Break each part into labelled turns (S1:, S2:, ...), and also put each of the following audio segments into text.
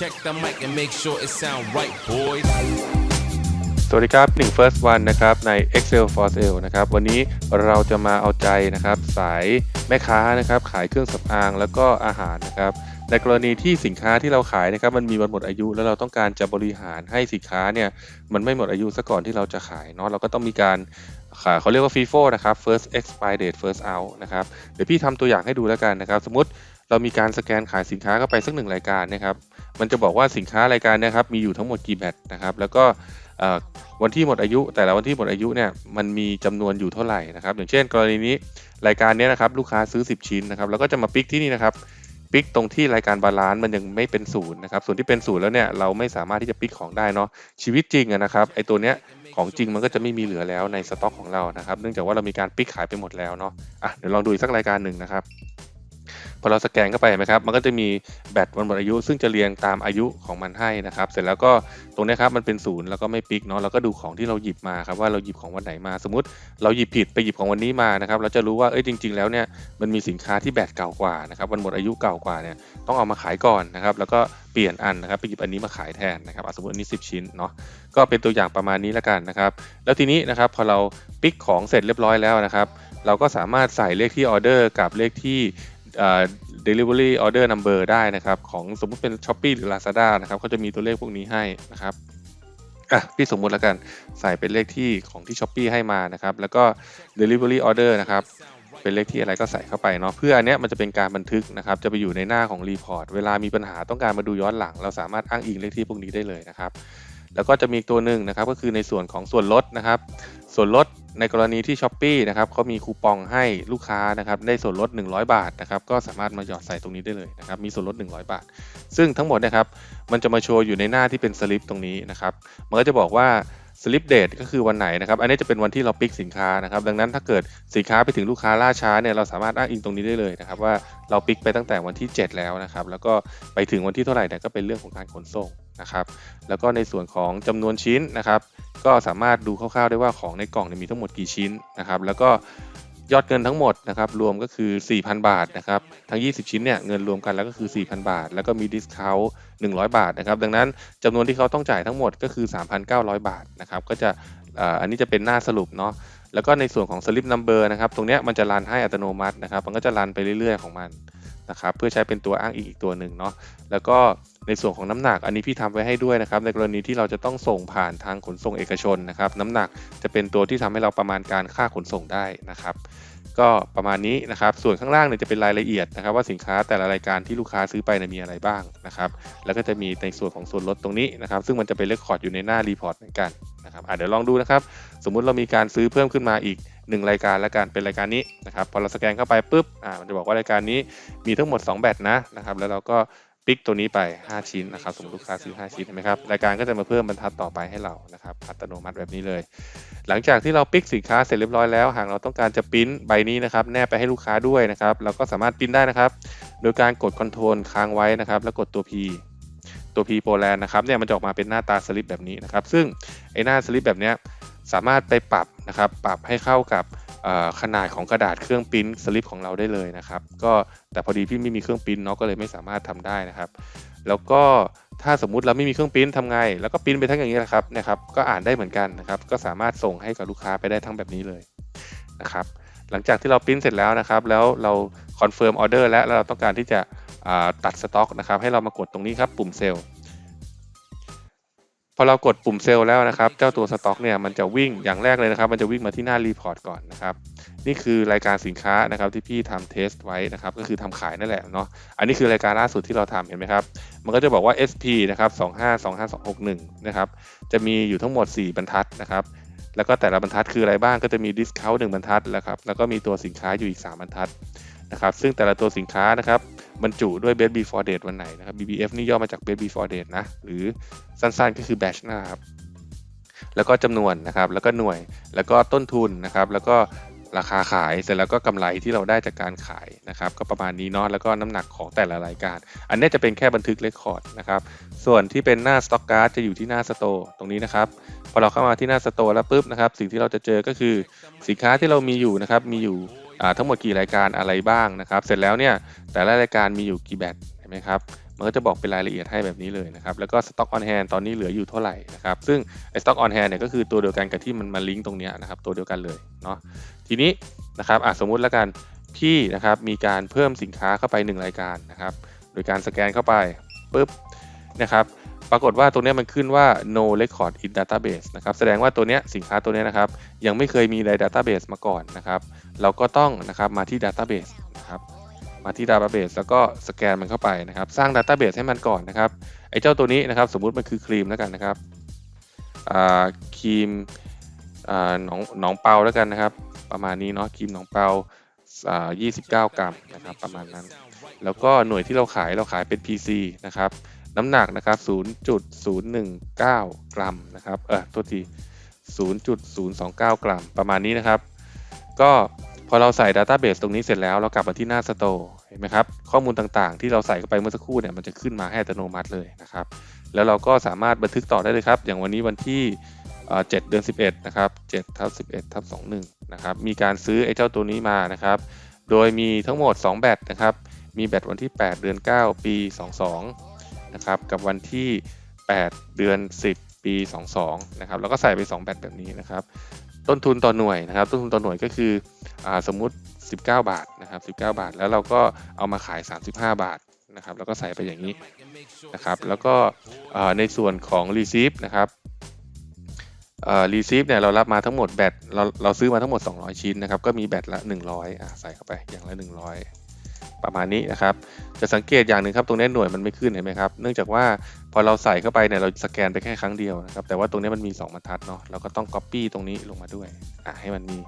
S1: Check the mic and make sure it sound right, boys.
S2: สวัสดีครับ1 first one นะครับใน Excel for Sale นะครับวันนี้เราจะมาเอาใจนะครับสายแม่ค้านะครับขายเครื่องสำอางแล้วก็อาหารนะครับในกรณีที่สินค้าที่เราขายนะครับมันมีวันหมดอายุแล้วเราต้องการจะบริหารให้สินค้าเนี่ยมันไม่หมดอายุซะก่อนที่เราจะขายเนาะเราก็ต้องมีการขาเขาเรียกว่า FIFO นะครับ first expire date first out นะครับเดี๋ยวพี่ทำตัวอย่างให้ดูแล้วกันนะครับ สมมติเรามีการสแกนขายสินค้าเข้าไปสักหนึ่งรายการนะครับ มันจะบอกว่าสินค้ารายการเนะครับมีอยู่ทั้งหมดกี่แบตนะครับ แล้วก็วันที่หมดอายุ แต่ละวันที่หมดอายุเนี่ยมันมีจำนวนอยู่เท่าไหร่นะครับอย่างเช่น กรณีนี้รายการนี้นะครับลูกค้าซื้อ 10 ชิ้นนะครับแล้วก็จะมาปิกที่นี่นะครับปิกตรงที่รายการบาลานซ์มันยังไม่เป็นศูนย์นะครับส่วนที่เป็นศูนย์แล้วเนี่ยเราไม่สามารถที่จะปิกของได้เนาะชีวิตจริงอะนะครับไอตัวเนี้ยของจริงมันก็จะไม่มีเหลือแล้วในสต็อกของเรานะครับ เนื่องจากว่าเรามีการปิกขายไปหมดแล้วเนาะอะเดี๋ยวลองดูอีกสักรายการหนึ่งนะครับ พอเราสแกนเข้าไปเห็นไหมครับ มันก็จะมีแบตวันหมดอายุ ซึ่งจะเรียงตามอายุของมันให้นะครับ เสร็จแล้วก็ตรงนี้ครับมันเป็นศูนย์แล้วก็ไม่ปิกเนาะเราก็ดูของที่เราหยิบมาครับว่าเราหยิบของวันไหนมา สมมติเราหยิบผิดไปหยิบของวันนี้มานะครับ เราจะรู้ว่าเอ้ยจริง ๆ แล้วเนี่ยมันมีสินค้าที่แบตเก่ากว่านะครับวันหมดอายุเก่ากว่าเนี่ยต้องเอามาขายก่อนนะครับแล้วก็เปลี่ยนอันนะครับไปหยิบอันนี้มาขายแทนนะครับสมมติอันนี้ 10 ชิ้นเนาะก็เป็นตัวอย่างประมาณนี้แล้วกันนะครับ แล้วทีนี้นะครับพอเราปิกของเสร็จเรียบร้อยแล้วนะครับ เราก็สามารถใส่เลขที่ออเดอร์กับเลขที่ delivery order number ได้นะครับ ของสมมุติเป็น Shopee หรือ Lazada นะครับเขาจะมีตัวเลขพวกนี้ให้นะครับอะพี่สมมุติแล้วกันใส่เป็นเลขที่ของที่ Shopee ให้มานะครับ แล้วก็ delivery order นะครับเป็นเลขที่อะไรก็ใส่เข้าไปเนาะเพื่ออันเนี้ยมันจะเป็นการบันทึกนะครับ จะไปอยู่ในหน้าของรีพอร์ตเวลามีปัญหาต้องการมาดูย้อนหลัง เราสามารถอ้างอิงเลขที่พวกนี้ได้เลยนะครับ แล้วก็จะมีตัวหนึ่งนะครับก็คือในส่วนของส่วนลดนะครับ ส่วนลดในกรณีที่ s h อ p e e นะครับเขามีคูปองให้ลูกค้านะครับได้ส่วนลด 100 บาทนะครับก็สามารถมาหยอดใส่ตรงนี้ได้เลยนะครับมีส่วนลด 100 บาท ซึ่งทั้งหมดนะครับมันจะมาโชว์อยู่ในหน้าที่เป็นสลิปตรงนี้นะครับมันก็จะบอกว่าสลิปเดทก็คือวันไหนนะครับ อันนี้จะเป็นวันที่เราปิกสินค้านะครับ ดังนั้นถ้าเกิดสินค้าไปถึงลูกค้าล่าช้าเนี่ยเราสามารถอ้างอิงตรงนี้ได้เลยนะครับ ว่าเราปิกไปตั้งแต่วันที่ 7 แล้วนะครับ แล้วก็ไปถึงวันที่เท่าไหร่เนี่ยก็เป็นเรื่องของการขนส่ง นะครับแล้วก็ในส่วนของจำนวนชิ้นนะครับ ก็สามารถดูคร่าวๆได้ว่าของในกล่องมีทั้งหมดกี่ชิ้นนะครับ แล้วก็ยอดเงินทั้งหมดนะครับรวมก็คือ 4,000 บาทนะครับทั้ง 20 ชิ้นเนี่ยเงินรวมกันแล้วก็คือ 4,000 บาท แล้วก็มีดิสคาว100 บาทนะครับดังนั้นจำนวนที่เขาต้องจ่ายทั้งหมดก็คือ 3,900 บาทนะครับก็จะอันนี้จะเป็นหน้าสรุปเนาะแล้วก็ในส่วนของ slip number นะครับตรงเนี้ยมันจะรันให้อัตโนมัตินะครับ มันก็จะรันไปเรื่อยๆของมัน นะครับเพื่อใช้เป็นตัวอ้างอิงอีกตัวหนึ่งเนาะแล้วก็ในส่วนของน้ำหนักอันนี้พี่ทำไว้ให้ด้วยนะครับในกรณีที่เราจะต้องส่งผ่านทางขนส่งเอกชนนะครับ น้ำหนักจะเป็นตัวที่ทำให้เราประมาณการค่าขนส่งได้นะครับ ก็ประมาณนี้นะครับ ส่วนข้างล่างเนี่ยจะเป็นรายละเอียดนะครับ ว่าสินค้าแต่ละรายการที่ลูกค้าซื้อไปมีอะไรบ้างนะครับ แล้วก็จะมีในส่วนของส่วนลดตรงนี้นะครับ ซึ่งมันจะเป็นเรคคอร์ดอยู่ในหน้ารีพอร์ตเหมือนกันนะครับเดี๋ยวลองดูนะครับ สมมุติเรามีการซื้อเพิ่มขึ้นมาอีก 1 รายการแล้วกันเป็นรายการนี้นะครับพอเราสแกนเข้าไปปุ๊บอ่ามันจะบอกว่ารายการนี้มีทั้งหมด 2 แบตนะนะครับแล้วเราก็ปิกตัวนี้ไป 5 ชิ้นนะครับสมมติลูกค้าซื้อ 5 ชิ้นเห็นไหมครับรายการก็จะมาเพิ่มบรรทัดต่อไปให้เรานะครับอัตโนมัติแบบนี้เลย หลังจากที่เราปิกสินค้าเสร็จเรียบร้อยแล้ว หากเราต้องการจะปริ้นใบนี้นะครับแนบไปให้ลูกค้าด้วยนะครับเราก็สามารถปริ้นได้นะครับ โดยการกดคอนโทรลค้างไว้นะครับ แล้วกดตัว P ตัว P โปรแลนนะครับเนี่ยมันจะออกมาเป็นหน้าตาสลิปแบบนี้นะครับซึ่งไอ้หน้าสลิปแบบเนี้ย สามารถไปปรับนะครับปรับให้เข้ากับขนาดของกระดาษเครื่องปริ้นสลิปของเราได้เลยนะครับ ก็แต่พอดีพี่ไม่มีเครื่องปริ้นเนาะก็เลยไม่สามารถทำได้นะครับ แล้วก็ถ้าสมมุติเราไม่มีเครื่องปริ้นทำไง แล้วก็ปริ้นไปทั้งอย่างนี้แหละครับนะครับ ก็อ่านได้เหมือนกันนะครับ ก็สามารถส่งให้กับลูกค้าไปได้ทั้งแบบนี้เลยนะครับ หลังจากที่เราปริ้นเสร็จแล้วนะครับ แล้วเราคอนเฟิร์มออเดอร์แล้วเราต้องการที่จะตัดสต็อกนะครับ ให้เรามากดตรงนี้ครับปุ่มเซลล์ พอเรากดปุ่มเซลล์แล้วนะครับ เจ้าตัวสต็อกเนี่ยมันจะวิ่งอย่างแรกเลยนะครับ มันจะวิ่งมาที่หน้ารีพอร์ตก่อนนะครับ นี่คือรายการสินค้านะครับที่พี่ทำเทสไว้นะครับ ก็คือทำขายนั่นแหละเนาะ อันนี้คือรายการล่าสุดที่เราทำเห็นไหมครับ มันก็จะบอกว่า SP นะครับ252561นะครับ จะมีอยู่ทั้งหมด 4 บรรทัดนะครับ แล้วก็แต่ละบรรทัดคืออะไรบ้างก็จะมี discount 1บรรทัดแล้วครับ แล้วก็มีตัวสินค้าอยู่อีก 3 บรรทัดนะครับ ซึ่งแต่ละตัวสินค้านะครับ บรรจุด้วย best before date วันไหนนะครับ BBF นี่ย่อมาจาก best before date นะ หรือสั้นๆก็คือ batch นะครับ แล้วก็จำนวนนะครับ แล้วก็หน่วย แล้วก็ต้นทุนนะครับ แล้วก็ราคาขายเสร็จแล้วก็กำไรที่เราได้จากการขายนะครับ ก็ประมาณนี้เนาะแล้วก็น้ำหนักของแต่ละรายการ อันนี้จะเป็นแค่บันทึกเรคคอร์ดนะครับ ส่วนที่เป็นหน้า stock card จะอยู่ที่หน้า store ตรงนี้นะครับ พอเราเข้ามาที่หน้า store แล้วปุ๊บนะครับ สิ่งที่เราจะเจอก็คือสินค้าที่เรามีอยู่นะครับ มีอยู่ ทั้งหมดกี่รายการอะไรบ้างนะครับ เสร็จแล้วเนี่ยแต่ละรายการมีอยู่กี่แบตเห็นไหมครับมันก็จะบอกเป็นรายละเอียดให้แบบนี้เลยนะครับแล้วก็ stock on hand ตอนนี้เหลืออยู่เท่าไหร่นะครับซึ่งไอ้ stock on hand เนี่ยก็คือตัวเดียวกันกับที่มันมาลิงก์ตรงนี้นะครับตัวเดียวกันเลยเนาะทีนี้นะครับอะสมมุติแล้วกันพี่นะครับมีการเพิ่มสินค้าเข้าไป 1 รายการนะครับโดยการสแกนเข้าไปปุ๊บนะครับปรากฏว่าตัวนี้มันขึ้นว่า no record in database นะครับแสดงว่าตัวเนี้ยสินค้าตัวเนี้ยนะครับยังไม่เคยมีใน database มาก่อนนะครับ เราก็ต้องนะครับมาที่ database นะครับมาที่ database แล้วก็สแกนมันเข้าไปนะครับ สร้าง database ให้มันก่อนนะครับไอ้เจ้าตัวนี้นะครับ สมมุติมันคือครีมแล้วกันนะครับครีมหนองหนองเปาแล้วกันนะครับ ประมาณนี้เนาะครีมหนองเปาอ่า29 กรัมนะครับประมาณนั้น แล้วก็หน่วยที่เราขายเราขายเป็น PC นะครับน้ำหนักนะครับ 0.019 กรัมนะครับ เออโทษที0.029 กรัม ประมาณนี้นะครับ ก็พอเราใส่ Database ตรงนี้เสร็จแล้วเรากลับมาที่หน้า Store เห็นไหมครับ ข้อมูลต่างๆ ที่เราใส่เข้าไปเมื่อสักครู่เนี่ยมันจะขึ้นมาให้อัตโนมัติเลยนะครับ แล้วเราก็สามารถบันทึกต่อได้เลยครับ อย่างวันนี้วันที่เอ่อ7เดือน11 นะครับ7ทับ11ทับ21 นะครับ มีการซื้อไอ้เจ้าตัวนี้มานะครับ โดยมีทั้งหมด 2 แบตนะครับ มีแบตวันที่ 8 เดือน 9 ปี 22 นะครับ กับวันที่ 8 เดือน 10 ปี 22 นะครับ แล้วก็ใส่ไป 2 แบตแบบนี้นะครับ ต้นทุนต่อหน่วยนะครับ ต้นทุนต่อหน่วยก็คืออสมมุติ 19 บาทนะครับ19 บาท แล้วเราก็เอามาขาย 35 บาทนะครับแล้วก็ใส่ไปอย่างนี้นะครับ แล้วก็ในส่วนของ receive นะครับรีซีฟเนี่ยเรารับมาทั้งหมดแบตเราเราซื้อมาทั้งหมด 200 ชิ้นนะครับ ก็มีแบตละ 100อะใส่เข้าไปอย่างละ 100 ประมาณนี้นะครับจะสังเกตอย่างหนึ่งครับตรงนี้หน่วยมันไม่ขึ้นเห็นไหมครับเนื่องจากว่าพอเราใส่เข้าไปเนี่ยเราสแกนไปแค่ครั้งเดียวนะครับแต่ว่าตรงนี้มันมี 2บรรทัดเนาะเราก็ต้อง Copy ตรงนี้ลงมาด้วยอะให้มันมี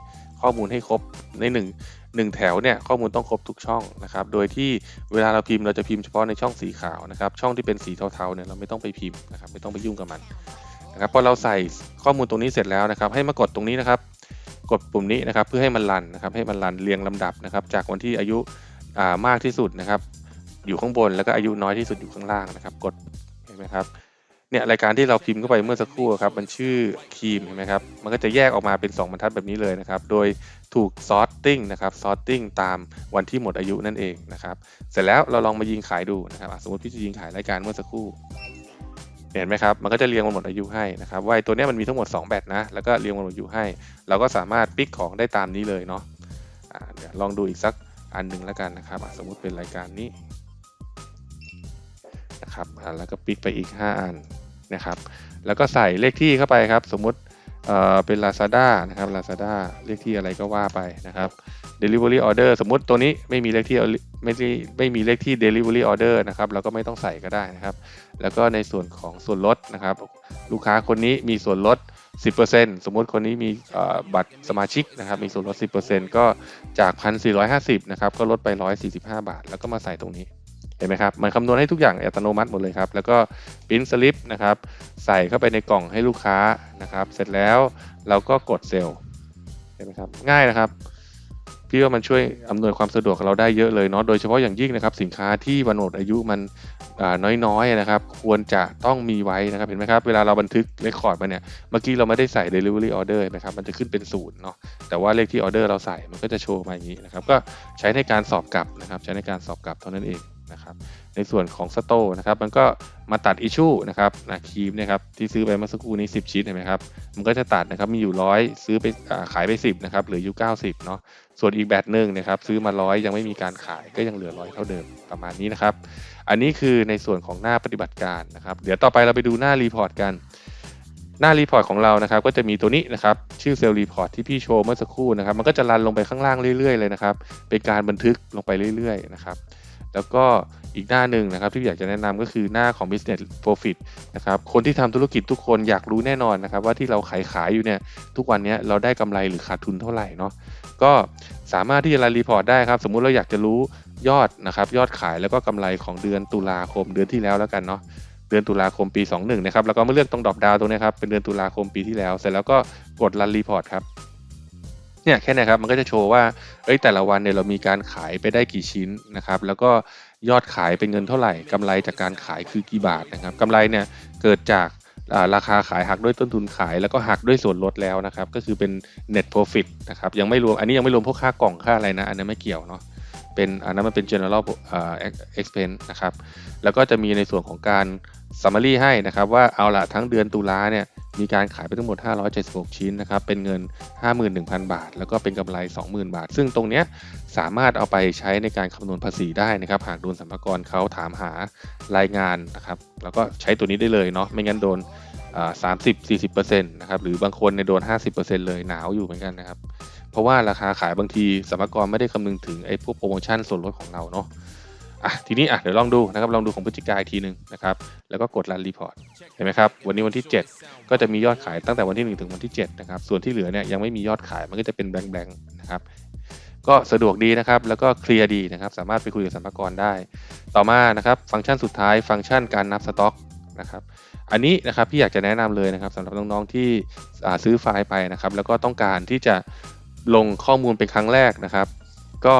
S2: ข้อมูลให้ครบในหนึ่งหนึ่งแถวเนี่ยข้อมูลต้องครบทุกช่องนะครับโดยที่เวลาเราพิมพ์เราจะพิมพ์เฉพาะในช่องสีขาวนะครับช่องที่เป็นสีเทาๆเนี่ยเราไม่ต้องไปพิมพ์นะครับไม่ต้องไปยุ่งกับมันนะครับพอเราใส่ข้อมูลตรงนี้เสร็จแล้วนะครับ ให้มากดตรงนี้นะครับ กดปุ่มนี้นะครับเพื่อให้มันรันนะครับให้มันรันเรียงลำดับนะครับจากวันที่อายุ มากที่สุดนะครับ อยู่ข้างบนแล้วก็อายุน้อยที่สุดอยู่ข้างล่างนะครับ กดเห็นไหมครับเนี่ยรายการที่เราพิมพ์เข้าไปเมื่อสักครู่ครับมันชื่อคีมเห็นไหมครับมันก็จะแยกออกมาเป็น 2บรรทัดแบบนี้เลยนะครับ โดยถูก sorting นะครับ sorting ตามวันที่หมดอายุนั่นเองนะครับเสร็จแล้วเราลองมายิงขายดูนะครับสมมติพี่จะยิงขายรายการเมื่อสักครู่เห็นไหมครับมันก็จะเรียงวันหมดอายุให้นะครับว่าตัวเนี้ยมันมีทั้งหมด 2 แบตนะแล้วก็เรียงวันหมดอายุให้ เราก็สามารถปิกของได้ตามนี้เลยเนาะอ่าเดี๋ยวลองดูอีกสัก อันหนึ่งแล้วกันนะครับสมมุติเป็นรายการนี้นะครับแล้วก็ปิกไปอีก 5 อันนะครับแล้วก็ใส่เลขที่เข้าไปครับ สมมุติเเป็น Lazada นะครับ Lazada เลขที่อะไรก็ว่าไปนะครับ Delivery Order สมมุติตัวนี้ไม่มีเลขที่ไม่ได้ไม่มีเลขที่ Delivery Order นะครับเราก็ไม่ต้องใส่ก็ได้นะครับ แล้วก็ในส่วนของส่วนลดนะครับ ลูกค้าคนนี้มีส่วนลด 10%สมมติคนนี้มีบัตรสมาชิกนะครับมีส่วนลด 10%ก็จาก 1,450นะครับก็ลดไป 145 บาท แล้วก็มาใส่ตรงนี้เห็นไหมครับ มันคำนวณให้ทุกอย่างอัตโนมัติหมดเลยครับ แล้วก็ปริ้นสลิปนะครับ ใส่เข้าไปในกล่องให้ลูกค้านะครับ เสร็จแล้วเราก็กดเซลล์เห็นไหมครับ ง่ายนะครับ พี่ว่ามันช่วยอำนวยความสะดวกเราได้เยอะเลยเนาะโดยเฉพาะอย่างยิ่งนะครับสินค้าที่วันหมดอายุมันน้อยๆนะครับ ควรจะต้องมีไว้นะครับเห็นไหมครับ เวลาเราบันทึกเรคคอร์ดมาเนี่ยเมื่อกี้เราไม่ได้ใส่ delivery order เห็นะครับมันจะขึ้นเป็นศูนย์เนาะแต่ว่าเลขที่ออเดอร์เราใส่มันก็จะโชว์มาอย่างนี้นะครับก็ใช้ในการสอบกลับนะครับ ใช้ในการสอบกลับเท่านั้นเองนะครับ ในส่วนของสโตนะครับมันก็มาตัดอิชูนะครับนะครีมนะครับที่ซื้อไปเมื่อสักครู่นี้ 10 ชิ้นเห็นไหมครับมันก็จะตัดนะครับมีอยู่ร้อยซื้อไปอขายไป 10นะครับเหลืออยู่ 90เนาะส่วนอีกแบตหนึ่งนะครับซื้อมาร้อยยังไม่มีการขายก็ยังเหลือร้อยเท่าเดิมประมาณนี้นะครับ อันนี้คือในส่วนของหน้าปฏิบัติการนะครับเดี๋ยวต่อไปเราไปดูหน้ารีพอร์ตกันหน้ารีพอร์ตของเรานะครับก็จะมีตัวนี้นะครับชื่อเซลล์รีพอร์ตที่พี่โชว์เมื่อสักครู่นะครับมันก็จะรันลงไปข้างล่างเรื่อยๆเลยนะครับเป็นการบันทึกลงไปเรื่อยๆนะครับ แล้วก็อีกหน้าหนึ่งนะครับที่อยากจะแนะนำก็คือหน้าของ business profit นะครับคนที่ทำธุรกิจทุกคนอยากรู้แน่นอนนะครับว่าที่เราขายขายอยู่เนี่ยทุกวันนี้เราได้กำไรหรือขาดทุนเท่าไหร่เนาะก็สามารถที่จะรันรีพอร์ตได้ครับ สมมุติเราอยากจะรู้ยอดนะครับยอดขายแล้วก็กำไรของเดือนตุลาคมเดือนที่แล้วแล้วกันเนาะเดือนตุลาคมปี 21นะครับแล้วก็มาเลือกตรงดอปดาวตรงนี้ครับเป็นเดือนตุลาคมปีที่แล้ว เสร็จแล้วก็กดรันรีพอร์ตครับ เนี่ยแค่นี้ครับมันก็จะโชว์ว่าเอ้ยแต่ละวันเนี่ยเรามีการขายไปได้กี่ชิ้นนะครับ แล้วก็ยอดขายเป็นเงินเท่าไหร่กำไรจากการขายคือกี่บาทนะครับกำไรเนี่ยเกิดจาการาคาขายหักด้วยต้นทุนขายแล้วก็หักด้วยส่วนลดแล้วนะครับ ก็คือเป็น net profit นะครับยังไม่รวมอันนี้ยังไม่รวมพวกค่ากล่องค่าอะไรนะ อันนั้นไม่เกี่ยวเนาะเป็นอันนั้นมันเป็น general expense นะครับแล้วก็จะมีในส่วนของการ summary ให้นะครับ ว่าเอาละทั้งเดือนตุลาเนี่ย มีการขายไปทั้งหมด 576 ชิ้นนะครับ เป็นเงิน 51,000 บาท แล้วก็เป็นกำไร 20,000 บาท ซึ่งตรงนี้สามารถเอาไปใช้ในการคำนวณภาษีได้นะครับ หากโดนสรรพากรเขาถามหารายงานนะครับ แล้วก็ใช้ตัวนี้ได้เลยเนาะ ไม่งั้นโดนสามสิบสี่สิบเปอร์เซ็นต์นะครับ หรือบางคนในโดน50%เลยหนาวอยู่เหมือนกันนะครับ เพราะว่าราคาขายบางทีสรรพากรไม่ได้คำนึงถึงไอ้พวกโปรโมชั่นส่วนลดของเราเนาะ อะทีนี้อะเดี๋ยวลองดูนะครับลองดูของพฤศจิกายทีหนึ่งนะครับแล้วก็กดรันรีพอร์ตเห็นไหมครับวันนี้วันที่ 7 ก็จะมียอดขายตั้งแต่วันที่ 1 ถึงวันที่7นะครับส่วนที่เหลือเนี่ยยังไม่มียอดขายมันก็จะเป็นแบงค์ๆนะครับก็สะดวกดีนะครับ แล้วก็เคลียร์ดีนะครับ สามารถไปคุยกับสรรพากรได้ ต่อมานะครับฟังก์ชันสุดท้าย ฟังก์ชันการนับสต็อกนะครับ อันนี้นะครับพี่อยากจะแนะนำเลยนะครับสำหรับน้องๆที่ซื้อไฟล์ไปนะครับ แล้วก็ต้องการที่จะลงข้อมูลเป็นครั้งแรกนะครับ ก็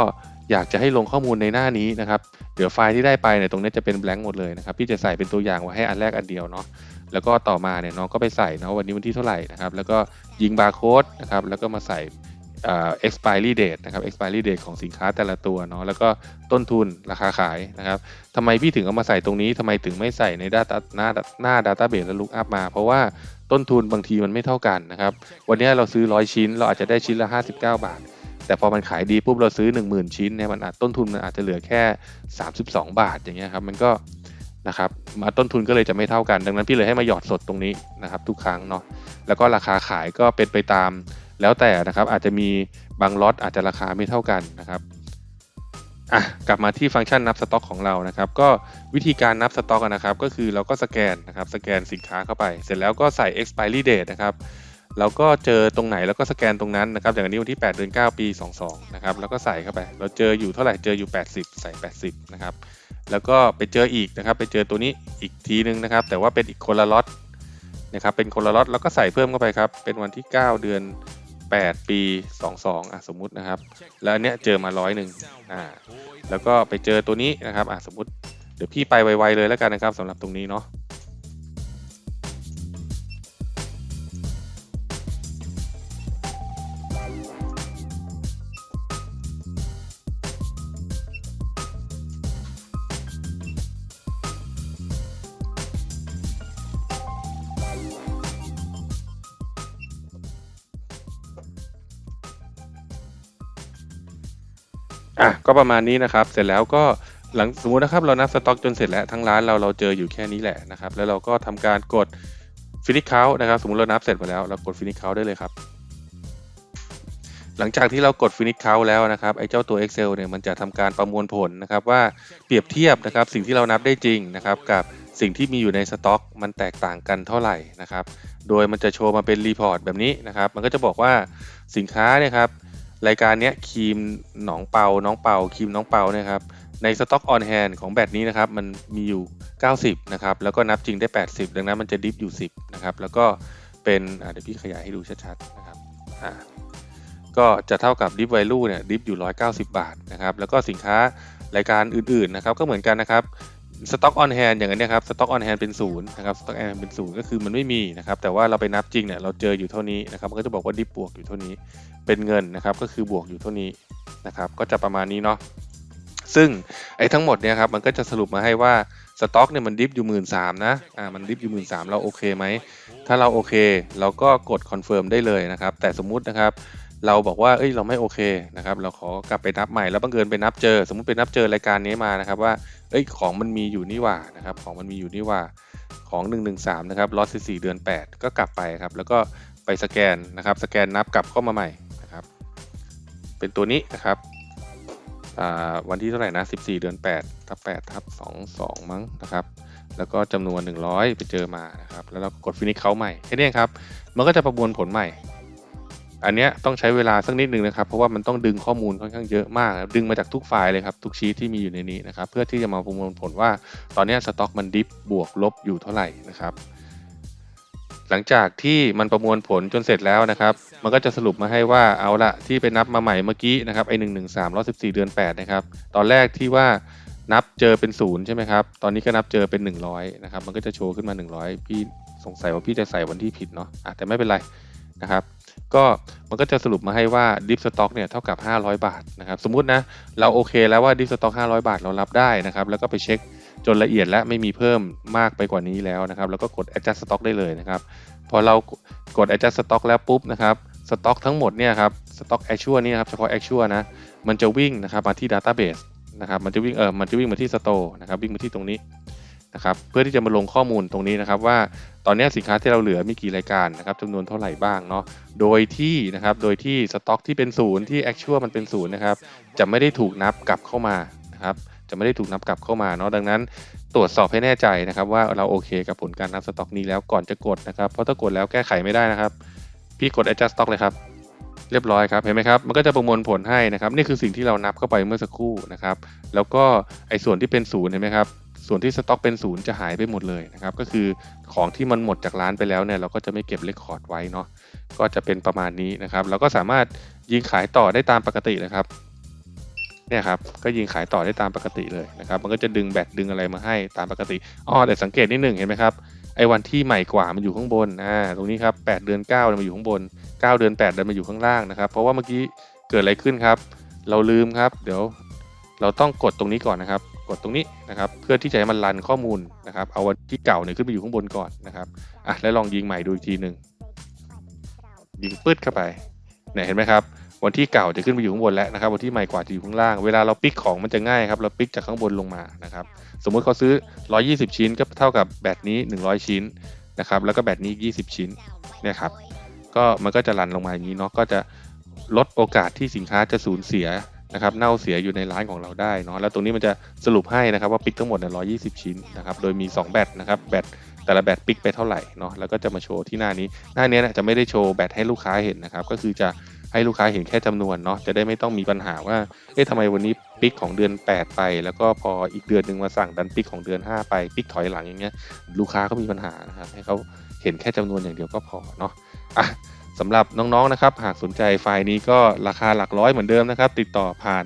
S2: อยากจะให้ลงข้อมูลในหน้านี้นะครับ เดี๋ยวไฟล์ที่ได้ไปเนี่ยตรงนี้จะเป็น blank หมดเลยนะครับ พี่จะใส่เป็นตัวอย่างไว้ให้อันแรกอันเดียวเนาะ แล้วก็ต่อมาเนี่ยน้องก็ไปใส่เนาะวันนี้วันที่เท่าไหร่นะครับ แล้วก็ยิงบาร์โค้ดนะครับ แล้วก็มาใส่ expiry date นะครับ expiry date ของสินค้าแต่ละตัวเนาะ แล้วก็ต้นทุนราคาขายนะครับทำไมพี่ถึงเอามาใส่ตรงนี้ทำไมถึงไม่ใส่ใน data หน้าหน้า database แล้ว look up มา เพราะว่าต้นทุนบางทีมันไม่เท่ากันนะครับ วันนี้เราซื้อ 100 ชิ้น เราอาจจะได้ชิ้นละ 59 บาท แต่พอมันขายดีปุ๊บเราซื้อ 10,000 ชิ้นเนี่ยมันอาจต้นทุนมันอาจจะเหลือแค่ 32 บาทอย่างเงี้ยครับมันก็นะครับมาต้นทุนก็เลยจะไม่เท่ากัน ดังนั้นพี่เลยให้มาหยอดสดตรงนี้นะครับทุกครั้งเนาะแล้วก็ราคาขายก็เป็นไปตามแล้วแต่นะครับอาจจะมีบางล็อตอาจจะราคาไม่เท่ากันนะครับอะกลับมาที่ฟังก์ชันนับสต็อกของเรานะครับก็วิธีการนับสต็อกนะครับก็คือเราก็สแกนนะครับสแกนสินค้าเข้าไป เสร็จแล้วก็ใส่ expiry date นะครับ เราก็เจอตรงไหนแล้วก็สแกนตรงนั้นนะครับอย่างอันนี้วันที่ 8 เดือน 9 ปี 22 นะครับ แล้วก็ใส่เข้าไป เราเจออยู่เท่าไหร่ เจออยู่ 80 ใส่ 80 นะครับ แล้วก็ไปเจออีกนะครับ ไปเจอตัวนี้อีกทีนึงนะครับ แต่ว่าเป็นอีกคนละล็อตนะครับ เป็นคนละล็อตแล้วก็ใส่เพิ่มเข้าไปครับ เป็นวันที่ 9 เดือน 8 ปี 22อะสมมุตินะครับ แล้วอันเนี้ยเจอมาร้อยหนึ่งอ่า แล้วก็ไปเจอตัวนี้นะครับอะสมมุติ เดี๋ยวพี่ไปไวๆเลยแล้วกันนะครับสำหรับตรงนี้เนาะ ก็ประมาณนี้นะครับ เสร็จแล้วก็หลังสมมตินะครับเรานับสต็อกจนเสร็จแล้วทั้งร้านเราเราเจออยู่แค่นี้แหละนะครับ แล้วเราก็ทำการกด finish count นะครับ สมมติเรานับเสร็จไปแล้วเรากด finish count ได้เลยครับ หลังจากที่เรากด finish count แล้วนะครับไอ้เจ้าตัว Excel เนี่ยมันจะทำการประมวลผลนะครับ ว่าเปรียบเทียบนะครับ สิ่งที่เรานับได้จริงนะครับ กับสิ่งที่มีอยู่ในสต็อก มันแตกต่างกันเท่าไหร่นะครับ โดยมันจะโชว์มาเป็นรีพอร์ตแบบนี้นะครับ มันก็จะบอกว่าสินค้าเนี่ยครับ รายการเนี้ยครีมหนองเปา น้องเปาครีมน้องเปาเนี่ยครับในสต็อกออนแฮนของแบตนี้นะครับมันมีอยู่ 90 นะครับ แล้วก็นับจริงได้ 80 ดังนั้นมันจะดิฟอยู่ 10 นะครับ แล้วก็เป็นเดี๋ยวพี่ขยายให้ดูชัดๆนะครับก็จะเท่ากับดิฟไวลูเนี่ยดิฟอยู่ 190 บาทนะครับ แล้วก็สินค้ารายการอื่นๆนะครับก็เหมือนกันนะครับ สต็อกออนแฮนอย่างนเนี้ยครับสต็อกออนแฮนเป็นศูนย์นะครับสต็อกออนแฮนเป็นศูนย์ก็คือมันไม่มีนะครับแต่ว่าเราไปนับจริงเนี่ยเราเจออยู่เท่านี้นะครับมันก็จะบอกว่าดิฟบวกอยู่เท่านี้เป็นเงินนะครับก็คือบวกอยู่เท่านี้นะครับก็จะประมาณนี้เนาะซึ่งไอ้ทั้งหมดเนี่ยครับมันก็จะสรุปมาให้ว่าสต็อกเนี่ยมันดิฟอยู่หมื่นสามนะอ่ามันดิฟอยู่หมื่นสามเราโอเคไหมถ้าเราโอเค เราก็กดคอนเฟิร์มได้เลยนะครับแต่สมมุตินะครับ เราบอกว่าเอ้ยเราไม่โอเคนะครับเราขอกลับไปนับใหม่แล้วบังเอิญไปนับเจอ สมมุติไปนับเจอรายการนี้มานะครับว่าเอ้ยของมันมีอยู่นี่ว่านะครับของมันมีอยู่นี่ว่าของ 113 นะครับล็อต14 เดือน 8 ก็กลับไปครับ แล้วก็ไปสแกนนะครับสแกนนับกลับเข้ามาใหม่นะครับ เป็นตัวนี้นะครับอ่าวันที่เท่าไหร่นะ 14 เดือน8ทับ8ทับ22 มั้งนะครับ แล้วก็จำนวน 100 ไปเจอมานะครับ แล้วเรากดฟินิชเขาใหม่แค่นี้ครับ มันก็จะประมวลผลใหม่ อันเนี้ยต้องใช้เวลาสักนิดนึงนะครับ เพราะว่ามันต้องดึงข้อมูลค่อนข้างเยอะมาก ดึงมาจากทุกไฟล์เลยครับ ทุกชีทที่มีอยู่ในนี้นะครับ เพื่อที่จะมาประมวลผลว่าตอนนี้สต็อกมันดิฟบวกลบอยู่เท่าไหร่นะครับ หลังจากที่มันประมวลผลจนเสร็จแล้วนะครับ มันก็จะสรุปมาให้ว่าเอาละที่ไปนับมาใหม่เมื่อกี้นะครับไอหนึ่งหนึ่งสามร้อยสิบสี่เดือนแปดนะครับ ตอนแรกที่ว่านับเจอเป็นศูนย์ใช่ไหมครับ ตอนนี้ก็นับเจอเป็นหนึ่งร้อยนะครับ มันก็จะโชว์ขึ้นมาหนึ่งร้อยพี่สงสัยว่าพี่จะใส่วันที่ผิดเนาะะแต่ไม่เป็นไรนะครับ ก็มันก็จะสรุปมาให้ว่าดิฟสต็อกเนี่ยเท่ากับ 500 บาทนะครับสมมุตินะเราโอเคแล้วว่าดิฟสต็อก500 บาทเรารับได้นะครับแล้วก็ไปเช็คจนละเอียดและไม่มีเพิ่มมากไปกว่านี้แล้วนะครับแล้วก็กด adjust stock ได้เลยนะครับพอเรากด adjust stock แล้วปุ๊บนะครับสต็อกทั้งหมดเนี่ยครับสต็อก actual นี่ครับเฉพาะ actual นะมันจะวิ่งนะครับมาที่ database นะครับมันจะวิ่งเออมันจะวิ่งมาที่ store นะครับวิ่งมาที่ตรงนี้ นะครับเพื่อที่จะมาลงข้อมูลตรงนี้นะครับว่าตอนนี้สินค้าที่เราเหลือมีกี่รายการนะครับจำนวนเท่าไหร่บ้างเนาะโดยที่นะครับโดยที่สต็อกที่เป็นศูนย์ที่ actual มันเป็นศูนย์นะครับจะไม่ได้ถูกนับกลับเข้ามานะครับจะไม่ได้ถูกนับกลับเข้ามาเนาะดังนั้น ตรวจสอบให้แน่ใจนะครับว่าเราโอเคกับผลการนับสต็อกนี้แล้วก่อนจะกดนะครับเพราะถ้ากดแล้วแก้ไขไม่ได้นะครับ พี่กด adjust stock เลยครับเรียบร้อยครับเห็นไหมครับมันก็จะประมวลผลให้นะครับนี่คือสิ่งที่เรานับเข้าไปเมื่อสักครู่นะครับแล้วก็ไอ้ส่วนที่เป็นศูนย์เห็นไหมครับ ส่วนที่สต็อกเป็นศูนย์จะหายไปหมดเลยนะครับ ก็คือของที่มันหมดจากร้านไปแล้วเนี่ยเราก็จะไม่เก็บเรคคอร์ดไว้เนาะก็จะเป็นประมาณนี้นะครับเราก็สามารถยิงขายต่อได้ตามปกติเลยครับเนี่ยครับก็ยิงขายต่อได้ตามปกติเลยนะครับ มันก็จะดึงแบตดึงอะไรมาให้ตามปกติอ๋อแต่สังเกตนิดหนึ่งเห็นไหมครับไอ้วันที่ใหม่กว่ามันอยู่ข้างบนอ่าตรงนี้ครับ8เดือน9เนี่ยมาอยู่ข้างบน 9 เดือน8เดือนมาอยู่ข้างล่างนะครับ เพราะว่าเมื่อกี้เกิดอะไรขึ้นครับ เราลืมครับ เดี๋ยวเราต้องกดตรงนี้ก่อนนะครับ กดตรงนี้นะครับ เพื่อที่จะให้มันรันข้อมูลนะครับ เอาวันที่เก่าเนี่ยขึ้นไปอยู่ข้างบนก่อนนะครับอะแล้วลองยิงใหม่ดูอีกทีหนึ่งยิงปืดเข้าไปเนี่ยเห็นไหมครับ วันที่เก่าจะขึ้นไปอยู่ข้างบนแล้วนะครับ วันที่ใหม่กว่าจะอยู่ข้างล่าง เวลาเราปิกของมันจะง่ายครับ เราปิกจากข้างบนลงมานะครับ สมมุติเขาซื้อ 120 ชิ้นก็เท่ากับแบตนี้ 100 ชิ้นนะครับ แล้วก็แบตนี้อีก20 ชิ้นเนี่ยครับ ก็มันก็จะรันลงมาอย่างนี้เนาะ ก็จะลดโอกาสที่สินค้าจะสูญเสีย นะครับเน่าเสียอยู่ในร้านของเราได้เนาะแล้วตรงนี้มันจะสรุปให้นะครับว่าปิกทั้งหมดเนี่ย120ชิ้นนะครับโดยมี 2 แบตนะครับแบตแต่ละแบตปิกไปเท่าไหร่เนาะแล้วก็จะมาโชว์ที่หน้านี้ หน้านี้นะจะไม่ได้โชว์แบตให้ลูกค้าเห็นนะครับก็คือจะให้ลูกค้าเห็นแค่จำนวนเนาะจะได้ไม่ต้องมีปัญหาว่าเอ๊ะทำไมวันนี้ปิกของเดือน 8 ไป แล้วก็พออีกเดือนหนึ่งมาสั่งดันปิกของเดือน 5 ไปปิกถอยหลังอย่างเงี้ยลูกค้าก็มีปัญหานะครับให้เขาเห็นแค่จำนวนอย่างเดียวก็พอเนาะอะ สำหรับน้องๆนะครับ หากสนใจไฟล์นี้ก็ราคาหลักร้อยเหมือนเดิมนะครับ ติดต่อผ่าน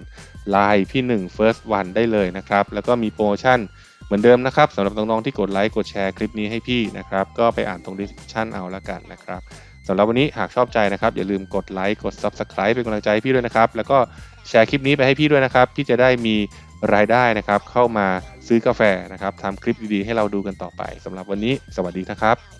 S2: Line พี่ 1 First One ได้เลยนะครับ แล้วก็มีโปรโมชั่นเหมือนเดิมนะครับสำหรับน้องๆที่กดไลค์กดแชร์คลิปนี้ให้พี่นะครับ ก็ไปอ่านตรง description เอาละกันนะครับสำหรับวันนี้หากชอบใจนะครับ อย่าลืมกดไลค์กด Subscribe เป็นกำลังใจใพี่ด้วยนะครับ แล้วก็แชร์คลิปนี้ไปให้พี่ด้วยนะครับ พี่จะได้มีรายได้นะครับ เข้ามาซื้อกาแฟนะครับทำคลิปดีๆให้เราดูกันต่อไปสำหรับวันนี้ สวัสดีนะครับ